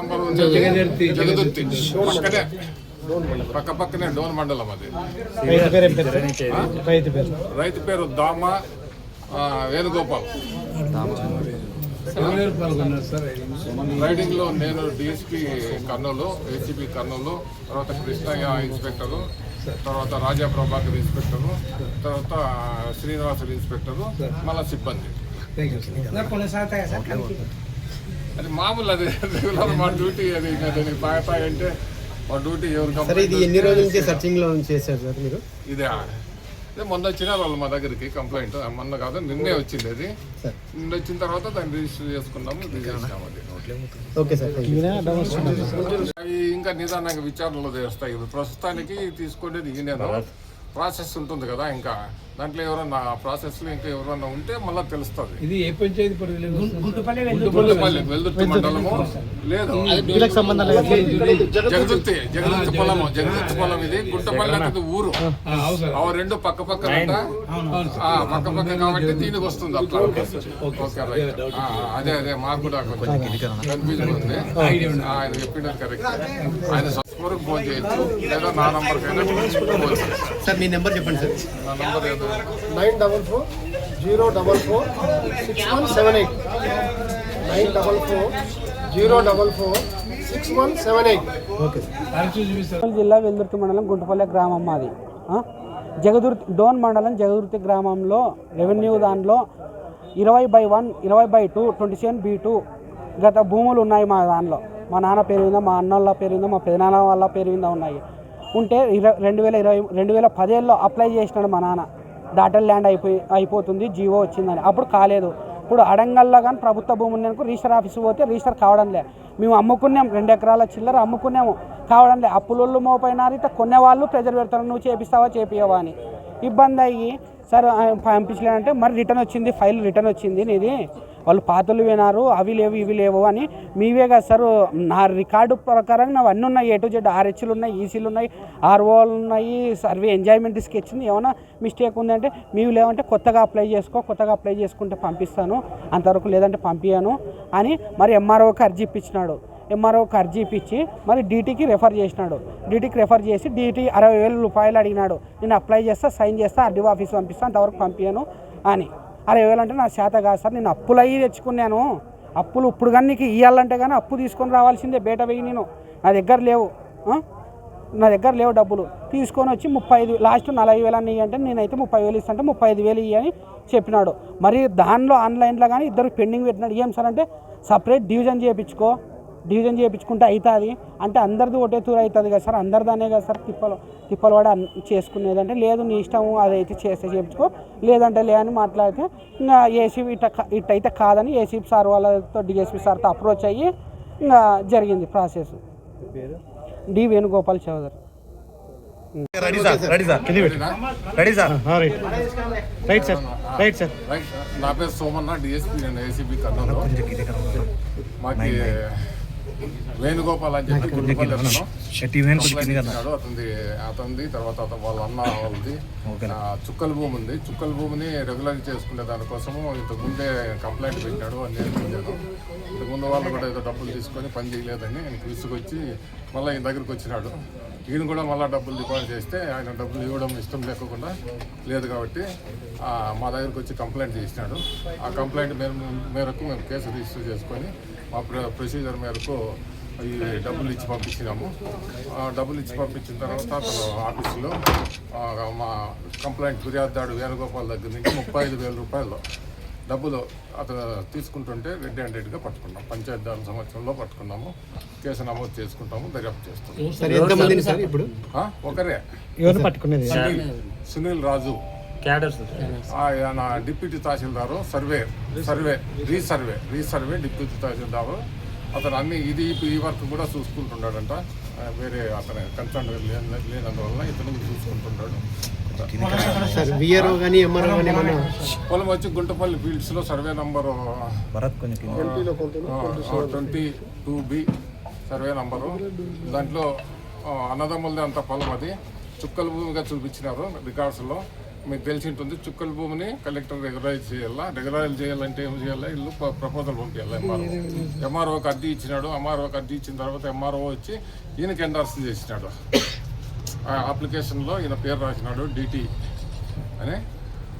Number పక్కనే. పక్క పక్కనే డోన్ మండలం అది. రైతు పేరు దామ వేణుగోపాల్. రైడింగ్లో నేను డిఎస్పి కర్నూలు ఏసీపీ కర్నూలు తర్వాత కృష్ణయ్య ఇన్స్పెక్టరు తర్వాత రాజా ప్రభాకర్ ఇన్స్పెక్టరు తర్వాత శ్రీనివాసులు ఇన్స్పెక్టరు మళ్ళా సిబ్బంది. అది మామూలు అది. రెగ్యులర్ మా డ్యూటీ అది. దానికి పాయ పాయ అంటే మా డ్యూటీ ఎవరు సరే ఇది ఎన్ని రోజుల నుంచి సర్చింగ్లో చేశారు సార్ మీరు? ఇదే అదే మొన్న వచ్చినారు వాళ్ళు మా దగ్గరికి కంప్లైంట్. మొన్న కాదు నిన్నే వచ్చింది అది. సార్. నిన్న వచ్చిన తర్వాత దాన్ని రిజిస్టర్ చేసుకున్నాము ఇది చేసినాము అది. ఇంకా నిదానంగా విచారణలో చేస్తాయి. ప్రస్తుతానికి తీసుకునేది ఈయన ప్రాసెస్ ఉంటుంది కదా ఇంకా. దాంట్లో ఎవరన్నా ప్రాసెస్లో ఇంకా ఎవరన్నా ఉంటే మళ్ళీ తెలుస్తుంది. ఇది ఏ పంచాయతీ గుంటుపల్లి వెల్దుర్తి మండలము లేదు. వీళ్ళకి సంబంధం లేదు. జగదుర్తి జగదుర్తి పొలము జగదుర్తి పొలం ఇది గుంటపల్లి అనేది ఊరు. అవి రెండు పక్క పక్కన పక్క పక్క కాబట్టి దీనికి వస్తుంది అట్లా. Okay right. ఆ, అదే అదే మాకు కూడా కొంచెం కన్ఫ్యూజన్ ఉంది ఆ, ఆయన చెప్పిండదు కరెక్ట్ ఆయన సస్మరకు ఫోన్ చేయొచ్చు. లేదా నా ఫోన్ సార్ మీ నెంబర్ చెప్పండి సార్. నా నంబర్ ఏదో. Nine double four zero double four six one seven eight. Nine double four zero double four six one seven eight. Okay జిల్లా వెల్దుర్తి మండలం గుంటపల్లె గ్రామం మాది? జగదుర్తి డోన్ మండలం జగదుర్తి గ్రామంలో రెవెన్యూ దానిలో ఇరవై బై వన్ ఇరవై by two twenty seven B two గత భూములు ఉన్నాయి మా దానిలో మా నాన్న పేరు మీద మా అన్న వాళ్ళ పేరు మీద మా పెదనాన్న వాళ్ళ పేరు మీద ఉన్నాయి. ఉంటే ఇరవై రెండు వేల ఇరవై రెండు వేల పదేళ్ళలో అప్లై చేసినాడు మా నాన్న. దాటల్ ల్యాండ్ అయిపోయి అయిపోతుంది జీవో వచ్చిందని. అప్పుడు కాలేదు. ఇప్పుడు అడంగల్లో కానీ ప్రభుత్వ భూమి ఉన్నందుకు రిజిస్టర్ ఆఫీస్ పోతే రిజిస్టర్ కావడం లే. మేము అమ్ముకున్నాం రెండు ఎకరాల చిల్లర అమ్ముకున్నాము. కావడం లే. అప్పులోళ్ళు మోపైనారు ఇట్లా కొనేవాళ్ళు ప్రెజర్ పెడతారు. నువ్వు చేపిస్తావా చేపియవా అని. ఇబ్బంది అయ్యి సరే పంపించలేదంటే మరి రిటర్న్ వచ్చింది ఫైల్ రిటర్న్ వచ్చింది నీది. వాళ్ళు పాతలు వినారు అవి లేవు ఇవి లేవు అని మీవే కదా సార్. నా రికార్డు ప్రకారం నావి అన్నీ ఉన్నాయి ఏ టు జెడ్ ఆర్హెచ్లు ఉన్నాయి ఈసీలు ఉన్నాయి ఆర్ఓలు ఉన్నాయి సర్వే ఎంజాయ్మెంట్ ఇచ్చింది ఏమైనా మిస్టేక్ ఉందంటే మీవి లేవంటే కొత్తగా అప్లై చేసుకో కొత్తగా అప్లై చేసుకుంటే పంపిస్తాను అంతవరకు లేదంటే పంపించాను అని మరి ఎంఆర్ఓకి అర్జీ ఇప్పించినాడు. ఎంఆర్ఓకి అర్జీ ఇప్పించి మరి డీటీకి రెఫర్ చేసినాడు. డీటీకి రెఫర్ చేసి డీటీ అరవై వేల రూపాయలు అడిగినాడు. నేను అప్లై చేస్తా సైన్ చేస్తా ఆర్డీఓ ఆఫీస్ పంపిస్తా అంతవరకు పంపించాను అని. అరవై వేలు అంటే నా చేత కాదు సార్ నేను అప్పులు అయ్యి తెచ్చుకున్నాను. అప్పులు ఇప్పుడు కానీ నీకు ఇవ్వాలంటే కానీ అప్పు తీసుకొని రావాల్సిందే బయట వెయ్యి నేను. నా దగ్గర లేవు నా దగ్గర లేవు డబ్బులు. తీసుకొని వచ్చి ముప్పై ఐదు లాస్ట్ నలభై వేలు అని అంటే నేనైతే ముప్పై వేలు ఇస్తాంటే ముప్పై ఐదు వేలు ఇవ్వని చెప్పినాడు. మరి దానిలో ఆన్లైన్లో కానీ ఇద్దరు పెండింగ్ పెట్టినాడు. ఏం సార్ అంటే సపరేట్ డివిజన్ చేయించుకో. డివిజన్ చేయించుకుంటే అవుతుంది. అంటే అందరిది ఒకటే తూరు అవుతుంది కదా సార్. అందరిదానే కదా సార్ తిప్పలు తిప్పలు పడి చేసుకునేది అంటే లేదు నీ ఇష్టం అదైతే చేస్తే చేయించుకో. లేదంటే లే అని మాట్లాడితే ఇంకా ఏసీబీ ఇట్ట కా- ఇట్టయితే కాదని ఏసీబీ సార్ వాళ్ళతో డిఎస్పీ సార్తో అప్రోచ్ అయ్యి ఇంకా జరిగింది process. D Venugopal Chowdary. Ready sir ready sir. కింది పెట్టు. Ready sir. Right. Sir right sir. Right నా పేరు సోమన్న డిఎస్పీ నేను ఏసీబీ కర్నూలు. మాకి వేణుగోపాల్ అని చెప్పి గుంటుపల్లి అతను అతనిది అతనిది తర్వాత అతను వాళ్ళ అన్న వాళ్ళది. చుక్కల భూమి ఉంది. చుక్కల భూమిని రెగ్యులర్ చేసుకునే దానికోసము ఇంతకు ముందే కంప్లైంట్ పెట్టాడు అని నేను ఇంతకుముందు వాళ్ళు కూడా ఏదో డబ్బులు తీసుకొని పని చేయలేదని విసుగొచ్చి మళ్ళీ ఈయన దగ్గరికి వచ్చినాడు. ఈయన కూడా మళ్ళీ డబ్బులు డిపాజిట్ చేస్తే ఆయన డబ్బులు ఇవ్వడం ఇష్టం లేకుండా లేదు కాబట్టి మా దగ్గరికి వచ్చి కంప్లైంట్ చేసినాడు. ఆ కంప్లైంట్ మేర మేరకు మేము కేసు రిజిస్టర్ చేసుకొని మా ప్ర- ప్రొసీజర్ మేరకు ఈ డబ్బులు ఇచ్చి పంపించినాము. ఆ డబ్బులు ఇచ్చి పంపించిన తర్వాత అతను ఆఫీసులో ఆ, మా కంప్లైంట్ ఫిర్యాదుదాడు వేణుగోపాల్ దగ్గర నుంచి ముప్పై ఐదు వేల రూపాయలు డబ్బులు అతను తీసుకుంటుంటే రెడ్ హ్యాండెడ్గా పట్టుకున్నాం. పంచాయతీ దాని సంవత్సరంలో పట్టుకున్నాము. కేసు నమోదు చేసుకుంటాము దర్యాప్తు చేస్తాం సార్ ఎంతమందిని సార్? ఇప్పుడు? ఆ, ఒకరే. ఎవరు పట్టుకునేది? సునీల్ సునీల్ రాజు. ఆయన deputy tahsildar survey survey resurvey resurvey deputy tahsildar అతను అన్ని ఇది ఈ వర్క్ కూడా చూసుకుంటున్నాడంట. ఆ, వేరే అతను కన్సర్న్ లేనందువల్ల ఇతను చూసుకుంటున్నాడు. పొలం వచ్చి Guntapalli ఫీల్డ్స్లో survey number twenty two B survey number. దాంట్లో అన్నదమ్ములది అంత పొలం అది చుక్కల భూమిగా చూపించినారు రికార్డ్స్లో. మీకు తెలిసి ఉంటుంది చుక్కల భూమిని కలెక్టర్ రెగ్యులరైజ్ చేయాలా? రెగ్యులరైజ్ చేయాలంటే ఏం చేయాలా? ఇల్లు ప్ర- ప్రపోజల్ పంపించాలి ఎంఆర్ఓ ఎంఆర్ఓకి అద్దె ఇచ్చినాడు ఎంఆర్ఓకి అద్దె ఇచ్చిన తర్వాత ఎంఆర్ఓ వచ్చి ఈయనకి ఎండార్సన్ చేసినాడు. ఆ అప్లికేషన్లో ఈయన పేరు రాసినాడు డిటి అని.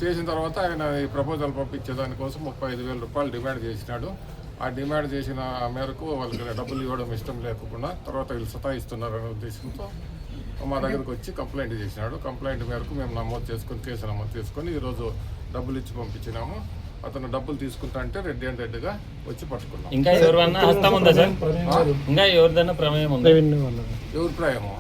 చేసిన తర్వాత ఆయన ఈ ప్రపోజల్ పంపించే దానికోసం ముప్పై ఐదు వేల రూపాయలు డిమాండ్ చేసినాడు. ఆ డిమాండ్ చేసిన మేరకు వాళ్ళకి డబ్బులు ఇవ్వడం ఇష్టం లేకుండా తర్వాత వీళ్ళు సతాయిస్తున్నారనే ఉద్దేశంతో మా దగ్గరకు వచ్చి కంప్లైంట్ చేసినాడు. కంప్లైంట్ మేరకు మేము నమోదు చేసుకొని కేసు నమోదు చేసుకొని ఈరోజు డబ్బులు ఇచ్చి పంపించినాము. అతను డబ్బులు తీసుకుంటా అంటే రెడ్డి అండ్ రెడ్డిగా వచ్చి పట్టుకున్నాం. ఇంకా ఎవరివన్నా హస్తం ఉందా సార్? ఇంకా ఎవరిదైనా ప్రమేయం ఉందా? ఎవరి ప్రాయము